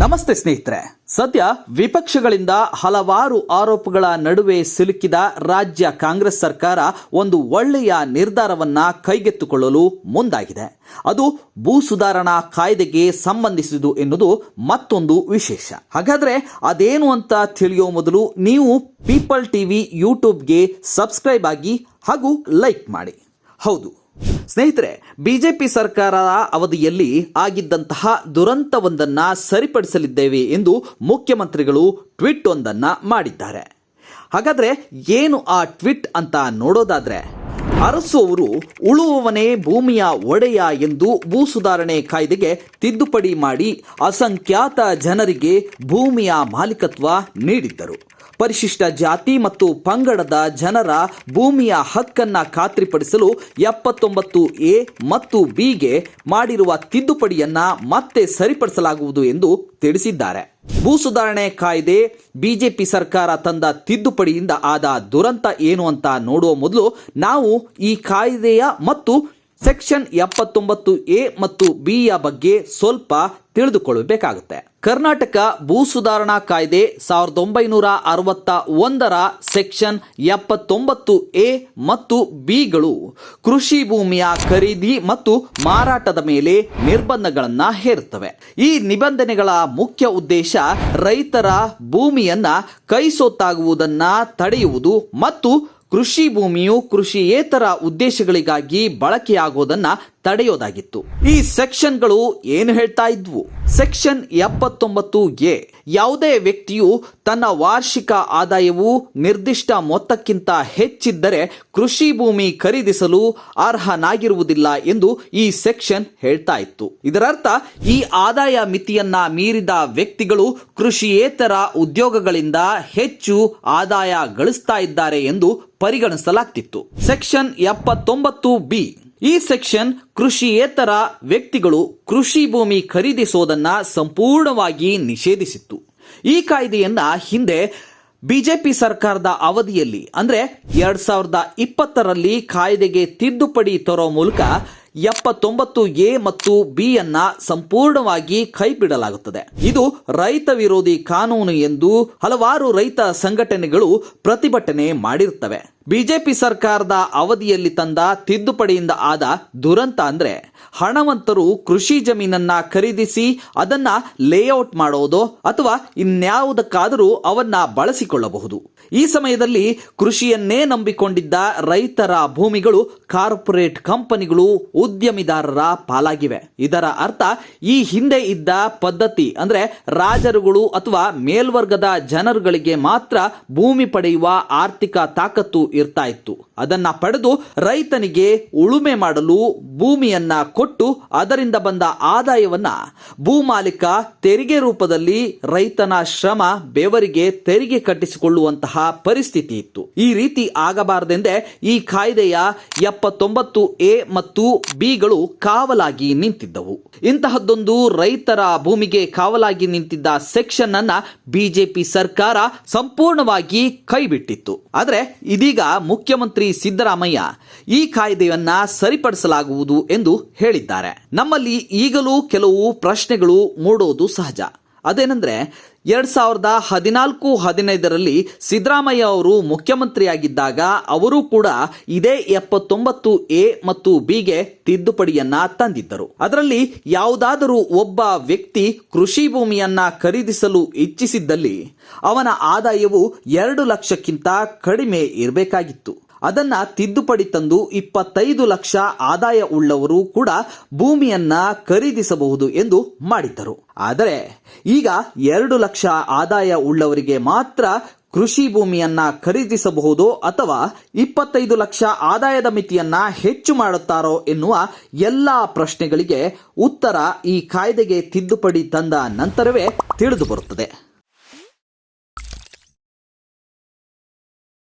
ನಮಸ್ತೆ ಸ್ನೇಹಿತರೆ. ಸದ್ಯ ವಿಪಕ್ಷಗಳಿಂದ ಹಲವಾರು ಆರೋಪಗಳ ನಡುವೆ ಸಿಲುಕಿದ ರಾಜ್ಯ ಕಾಂಗ್ರೆಸ್ ಸರ್ಕಾರ ಒಂದು ಒಳ್ಳೆಯ ನಿರ್ಧಾರವನ್ನ ಕೈಗೆತ್ತಿಕೊಳ್ಳಲು ಮುಂದಾಗಿದೆ. ಅದು ಭೂ ಸುಧಾರಣಾ ಕಾಯ್ದೆಗೆ ಸಂಬಂಧಿಸಿದು ಎನ್ನುವುದು ಮತ್ತೊಂದು ವಿಶೇಷ. ಹಾಗಾದ್ರೆ ಅದೇನು ಅಂತ ತಿಳಿಯೋ ಮೊದಲು ನೀವು ಪೀಪಲ್ ಟಿವಿ ಯೂಟ್ಯೂಬ್ಗೆ ಸಬ್ಸ್ಕ್ರೈಬ್ ಆಗಿ ಹಾಗೂ ಲೈಕ್ ಮಾಡಿ. ಹೌದು ಸ್ನೇಹಿತರೆ, ಬಿಜೆಪಿ ಸರ್ಕಾರ ಅವಧಿಯಲ್ಲಿ ಆಗಿದ್ದಂತಹ ದುರಂತವೊಂದನ್ನು ಸರಿಪಡಿಸಲಿದ್ದೇವೆ ಎಂದು ಮುಖ್ಯಮಂತ್ರಿಗಳು ಟ್ವಿಟ್ ಒಂದನ್ನ ಮಾಡಿದ್ದಾರೆ. ಹಾಗಾದ್ರೆ ಏನು ಆ ಟ್ವಿಟ್ ಅಂತ ನೋಡೋದಾದ್ರೆ, ಅರಸು ಅವರು ಉಳುವವನೇ ಭೂಮಿಯ ಒಡೆಯ ಎಂದು ಭೂ ಸುಧಾರಣೆ ಕಾಯ್ದೆಗೆ ತಿದ್ದುಪಡಿ ಮಾಡಿ ಅಸಂಖ್ಯಾತ ಜನರಿಗೆ ಭೂಮಿಯ ಮಾಲೀಕತ್ವ ನೀಡಿದ್ದರು. ಪರಿಶಿಷ್ಟ ಜಾತಿ ಮತ್ತು ಪಂಗಡದ ಜನರ ಭೂಮಿಯ ಹಕ್ಕನ್ನ ಖಾತ್ರಿಪಡಿಸಲು ಎಪ್ಪತ್ತೊಂಬತ್ತು ಎ ಮತ್ತು ಬಿಗೆ ಮಾಡಿರುವ ತಿದ್ದುಪಡಿಯನ್ನ ಮತ್ತೆ ಸರಿಪಡಿಸಲಾಗುವುದು ಎಂದು ತಿಳಿಸಿದ್ದಾರೆ. ಭೂ ಸುಧಾರಣೆ ಕಾಯ್ದೆ ಬಿಜೆಪಿ ಸರ್ಕಾರ ತಂದ ತಿದ್ದುಪಡಿಯಿಂದ ಆದ ದುರಂತ ಏನು ಅಂತ ನೋಡುವ ಮೊದಲು ನಾವು ಈ ಕಾಯ್ದೆಯ ಮತ್ತು ಸೆಕ್ಷನ್ ಎಪ್ಪತ್ತೊಂಬತ್ತು ಎ ಮತ್ತು ಬಿ ಯ ಬಗ್ಗೆ ಸ್ವಲ್ಪ ತಿಳಿದುಕೊಳ್ಳಬೇಕಾಗುತ್ತೆ. ಕರ್ನಾಟಕ ಭೂ ಸುಧಾರಣಾ ಕಾಯ್ದೆ ಸಾವಿರದ ಒಂಬೈನೂರ ಅರವತ್ತ ಒಂದರ ಸೆಕ್ಷನ್ ಎಪ್ಪತ್ತೊಂಬತ್ತು ಎ ಮತ್ತು ಬಿಗಳು ಕೃಷಿ ಭೂಮಿಯ ಖರೀದಿ ಮತ್ತು ಮಾರಾಟದ ಮೇಲೆ ನಿರ್ಬಂಧಗಳನ್ನ ಹೇರುತ್ತವೆ. ಈ ನಿಬಂಧನೆಗಳ ಮುಖ್ಯ ಉದ್ದೇಶ ರೈತರ ಭೂಮಿಯನ್ನ ಕೈಸೊತ್ತಾಗುವುದನ್ನ ತಡೆಯುವುದು ಮತ್ತು ಕೃಷಿ ಭೂಮಿಯು ಕೃಷಿಯೇತರ ಉದ್ದೇಶಗಳಿಗಾಗಿ ಬಳಕೆಯಾಗುವುದನ್ನ ತಡೆಯೋದಾಗಿತ್ತು. ಈ ಸೆಕ್ಷನ್ಗಳು ಏನು ಹೇಳ್ತಾ ಇದ್ವು? ಸೆಕ್ಷನ್ ಎಪ್ಪತ್ತೊಂಬತ್ತು ಎ, ಯಾವುದೇ ವ್ಯಕ್ತಿಯು ತನ್ನ ವಾರ್ಷಿಕ ಆದಾಯವು ನಿರ್ದಿಷ್ಟ ಮೊತ್ತಕ್ಕಿಂತ ಹೆಚ್ಚಿದ್ದರೆ ಕೃಷಿ ಭೂಮಿ ಖರೀದಿಸಲು ಅರ್ಹನಾಗಿರುವುದಿಲ್ಲ ಎಂದು ಈ ಸೆಕ್ಷನ್ ಹೇಳ್ತಾ ಇತ್ತು. ಇದರರ್ಥ, ಈ ಆದಾಯ ಮಿತಿಯನ್ನ ಮೀರಿದ ವ್ಯಕ್ತಿಗಳು ಕೃಷಿಯೇತರ ಉದ್ಯೋಗಗಳಿಂದ ಹೆಚ್ಚು ಆದಾಯ ಗಳಿಸ್ತಾ ಇದ್ದಾರೆ ಎಂದು ಪರಿಗಣಿಸಲಾಗ್ತಿತ್ತು. ಸೆಕ್ಷನ್ ಎಪ್ಪತ್ತೊಂಬತ್ತು ಬಿ ಈ ಸೆಕ್ಷನ್ ಕೃಷಿಯೇತರ ವ್ಯಕ್ತಿಗಳು ಕೃಷಿ ಭೂಮಿ ಖರೀದಿಸೋದನ್ನ ಸಂಪೂರ್ಣವಾಗಿ ನಿಷೇಧಿಸಿತ್ತು. ಈ ಕಾಯ್ದೆಯನ್ನ ಹಿಂದೆ ಬಿಜೆಪಿ ಸರ್ಕಾರದ ಅವಧಿಯಲ್ಲಿ, ಅಂದ್ರೆ ಎರಡ್ ಸಾವಿರದ ಇಪ್ಪತ್ತರಲ್ಲಿ ಕಾಯ್ದೆಗೆ ತಿದ್ದುಪಡಿ ತರೋ ಮೂಲಕ ಎಪ್ಪತ್ತೊಂಬತ್ತು ಎ ಮತ್ತು ಬಿ ಅನ್ನ ಸಂಪೂರ್ಣವಾಗಿ ಕೈಬಿಡಲಾಗುತ್ತದೆ. ಇದು ರೈತ ವಿರೋಧಿ ಕಾನೂನು ಎಂದು ಹಲವಾರು ರೈತ ಸಂಘಟನೆಗಳು ಪ್ರತಿಭಟನೆ ಮಾಡಿರುತ್ತವೆ ಬಿಜೆಪಿ ಸರ್ಕಾರದ ಅವಧಿಯಲ್ಲಿ ತಂದ ತಿದ್ದುಪಡಿಯಿಂದ ಆದ ದುರಂತ ಅಂದ್ರೆ ಹಣವಂತರು ಕೃಷಿ ಜಮೀನನ್ನ ಖರೀದಿಸಿ ಅದನ್ನ ಲೇಔಟ್ ಮಾಡೋದು ಅಥವಾ ಇನ್ಯಾವುದಕ್ಕಾದರೂ ಅವನ್ನ ಬಳಸಿಕೊಳ್ಳಬಹುದು. ಈ ಸಮಯದಲ್ಲಿ ಕೃಷಿಯನ್ನೇ ನಂಬಿಕೊಂಡಿದ್ದ ರೈತರ ಭೂಮಿಗಳು ಕಾರ್ಪೊರೇಟ್ ಕಂಪನಿಗಳು ಉದ್ಯಮಿದಾರರ ಪಾಲಾಗಿವೆ. ಇದರ ಅರ್ಥ ಈ ಹಿಂದೆ ಇದ್ದ ಪದ್ಧತಿ ಅಂದ್ರೆ ರಾಜರುಗಳು ಅಥವಾ ಮೇಲ್ವರ್ಗದ ಜನರುಗಳಿಗೆ ಮಾತ್ರ ಭೂಮಿ ಪಡೆಯುವ ಆರ್ಥಿಕ ತಾಕತ್ತು ಇರ್ತಾ ಇತ್ತು ಅದನ್ನ ಪಡೆದು ರೈತನಿಗೆ ಉಳುಮೆ ಮಾಡಲು ಭೂಮಿಯನ್ನ ಕೊಟ್ಟು ಅದರಿಂದ ಬಂದ ಆದಾಯವನ್ನ ಭೂಮಾಲೀಕ ತೆರಿಗೆ ರೂಪದಲ್ಲಿ ರೈತನ ಶ್ರಮ ಬೆವರಿಗೆ ತೆರಿಗೆ ಕಟ್ಟಿಸಿಕೊಳ್ಳುವಂತಹ ಪರಿಸ್ಥಿತಿ ಇತ್ತು. ಈ ರೀತಿ ಆಗಬಾರದೆಂದೇ ಈ ಕಾಯ್ದೆಯ ಎಪ್ಪತ್ತೊಂಬತ್ತು ಎ ಮತ್ತು ಬಿಗಳು ಕಾವಲಾಗಿ ನಿಂತಿದ್ದವು. ಇಂತಹದ್ದೊಂದು ರೈತರ ಭೂಮಿಗೆ ಕಾವಲಾಗಿ ನಿಂತಿದ್ದ ಸೆಕ್ಷನ್ ಅನ್ನ ಬಿಜೆಪಿ ಸರ್ಕಾರ ಸಂಪೂರ್ಣವಾಗಿ ಕೈಬಿಟ್ಟಿತ್ತು. ಆದರೆ ಇದೀಗ ಮುಖ್ಯಮಂತ್ರಿ ಸಿದ್ದರಾಮಯ್ಯ ಈ ಕಾಯ್ದೆಯನ್ನ ಸರಿಪಡಿಸಲಾಗುವುದು ಎಂದು ಹೇಳಿದ್ದಾರೆ. ನಮ್ಮಲ್ಲಿ ಈಗಲೂ ಕೆಲವು ಪ್ರಶ್ನೆಗಳು ಮೂಡೋದು ಸಹಜ. ಅದೇನೆಂದ್ರೆ ಎರಡು ಸಾವಿರದ ಹದಿನಾಲ್ಕು ಹದಿನೈದರಲ್ಲಿ ಸಿದ್ದರಾಮಯ್ಯ ಅವರು ಮುಖ್ಯಮಂತ್ರಿಯಾಗಿದ್ದಾಗ ಅವರು ಕೂಡ ಇದೇ ಎಪ್ಪತ್ತೊಂಬತ್ತು ಎ ಮತ್ತು ಬಿಗೆ ತಿದ್ದುಪಡಿಯನ್ನ ತಂದಿದ್ದರು. ಅದರಲ್ಲಿ ಯಾವುದಾದರೂ ಒಬ್ಬ ವ್ಯಕ್ತಿ ಕೃಷಿ ಭೂಮಿಯನ್ನ ಖರೀದಿಸಲು ಇಚ್ಛಿಸಿದ್ದಲ್ಲಿ ಅವನ ಆದಾಯವು ಎರಡು ಲಕ್ಷಕ್ಕಿಂತ ಕಡಿಮೆ ಇರಬೇಕಾಗಿತ್ತು. ಅದನ್ನ ತಿದ್ದುಪಡಿ ತಂದು ಇಪ್ಪತ್ತೈದು ಲಕ್ಷ ಆದಾಯ ಉಳ್ಳವರು ಕೂಡ ಭೂಮಿಯನ್ನ ಖರೀದಿಸಬಹುದು ಎಂದು ಮಾಡಿದ್ದರು. ಆದರೆ ಈಗ ಎರಡು ಲಕ್ಷ ಆದಾಯ ಉಳ್ಳವರಿಗೆ ಮಾತ್ರ ಕೃಷಿ ಭೂಮಿಯನ್ನ ಖರೀದಿಸಬಹುದು ಅಥವಾ ಇಪ್ಪತ್ತೈದು ಲಕ್ಷ ಆದಾಯದ ಮಿತಿಯನ್ನ ಹೆಚ್ಚು ಮಾಡುತ್ತಾರೋ ಎನ್ನುವ ಎಲ್ಲಾ ಪ್ರಶ್ನೆಗಳಿಗೆ ಉತ್ತರ ಈ ಕಾಯ್ದೆಗೆ ತಿದ್ದುಪಡಿ ತಂದ ನಂತರವೇ ತಿಳಿದು ಬರುತ್ತದೆ.